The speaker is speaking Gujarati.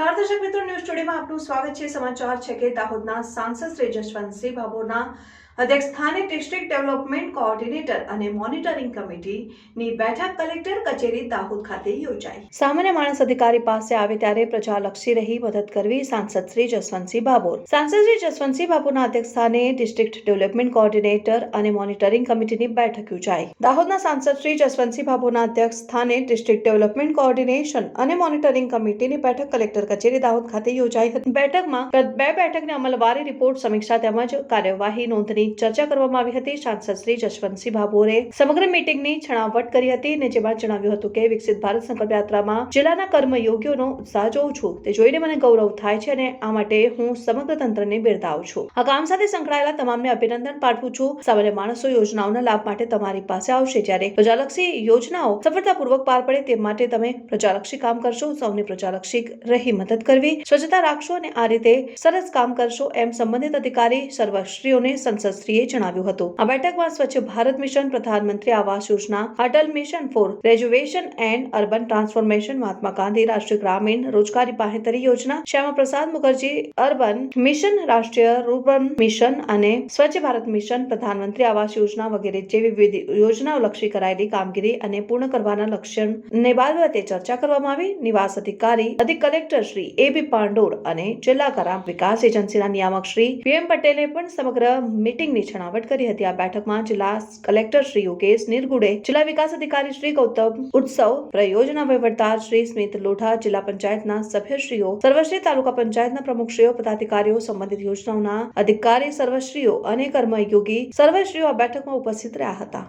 દર્શક મિત્રો ન્યૂઝ સ્ટુડિયોમાં આપનું સ્વાગત છે. સમાચાર છે કે દાહોદના સાંસદ શ્રી જશવંતસિંહ ભાભોરના અધ્યક્ષ સ્થાને ડિસ્ટ્રિક્ટ ડેવલપમેન્ટ કોઓર્ડિનેટર અને મોનિટરિંગ કમિટીની બેઠક કલેક્ટર કચેરી દાહોદ ખાતે યોજાઈ. સામાન્ય માણસ અધિકારી પાસે આવે ત્યારે પ્રજાલક્ષી રહી મદદ કરવી સાંસદ શ્રી જસવંતસિંહ બાબોર. સાંસદ શ્રી જસવંતસિંહ ભાભોરના અધ્યક્ષ સ્થાને ડિસ્ટ્રિક્ટ ડેવલપમેન્ટ કોઓર્ડિનેટર અને મોનિટરિંગ કમિટીની બેઠક યોજાઈ. દાહોદના સાંસદ શ્રી જસવંતસિંહ ભાભોરના અધ્યક્ષ સ્થાને ડિસ્ટ્રિક્ટ ડેવલપમેન્ટ કોઓર્ડિનેશન અને મોનિટરિંગ કમિટીની બેઠક કલેક્ટર કચેરી દાહોદ ખાતે યોજાઈ હતી. બેઠકમાં બે બેઠકની અમલવારી રિપોર્ટ સમીક્ષા તેમજ કાર્યવાહી નોંધની ચર્ચા કરવામાં આવી હતી. સાંસદ શ્રી જશવંતસિંહ ભાભોરે સમગ્ર મીટિંગની છણાવટ કરી હતી અને જેમાં જણાવ્યું હતું કે, વિકસિત ભારત સંકલ્પ યાત્રામાં જિલ્લાના કર્મયોગીઓનો ઉત્સાહ જોઉં છું. તે જોઈને મને ગૌરવ થાય છે અને આ માટે હું સમગ્ર તંત્રને બિરદાવું છું. આ કામ સાથે સંકળાયેલા તમામને અભિનંદન પાઠવું છું. સામાન્ય માણસો યોજનાઓના લાભ માટે તમારી પાસે આવશે જ્યારે પ્રજાલક્ષી યોજનાઓ સફળતાપૂર્વક પાર પડે તે માટે તમે પ્રજાલક્ષી કામ કરશો. સૌની પ્રજાલક્ષી રહી મદદ કરવી. સ્વચ્છતા રાખશો અને આ રીતે સરસ કામ કરશો એમ સંબંધિત અધિકારી, સર્વશ્રીઓને સંસદશ્રીએ જણાવ્યું હતું. આ બેઠકમાં સ્વચ્છ ભારત મિશન પ્રધાનમંત્રી Awas Yojana, Atal mission for graduation and urban transformation, Mahatma Gandhi રાષ્ટ્રીય ગ્રામીણ રોજગારી બાહેધરી યોજના, શ્યામા પ્રસાદ મુખર્જી અર્બન મિશન, રાષ્ટ્રીય રૂરબન મિશન અને સ્વચ્છ ભારત મિશન પ્રધાનમંત્રી આવાસ યોજના વગેરે જેવી વિવિધ યોજનાઓ લક્ષી કરાયેલી કામગીરી અને પૂર્ણ કરવાના લક્ષ્યને બાબતે ચર્ચા કરવામાં આવી. નિવાસ અધિકારી, અધિક collector Shri A B Pandor અને જિલ્લા ગ્રામ વિકાસ એજન્સીના નિયામક શ્રી પીએમ પટેલે પણ સમગ્ર મીટિંગની છણાવટ કરી હતી. આ બેઠકમાં જિલ્લા કલેક્ટર શ્રી યોગેશ નિરગુડે જિલ્લા વિકાસ અધિકારી શ્રી ગૌતમ ઉત્સવ, પ્રયોજના વહીવટદાર શ્રી સ્મિત લોઢા, જિલ્લા પંચાયતના સભ્યશ્રીઓ, સર્વશ્રી તાલુકા પંચાયતના પ્રમુખશ્રીઓ, પદાધિકારીઓ, સંબંધિત યોજનાઓના અધિકારી, સર્વશ્રીઓ અને કર્મયોગી સર્વશ્રીઓ આ બેઠકમાં ઉપસ્થિત રહ્યા હતા.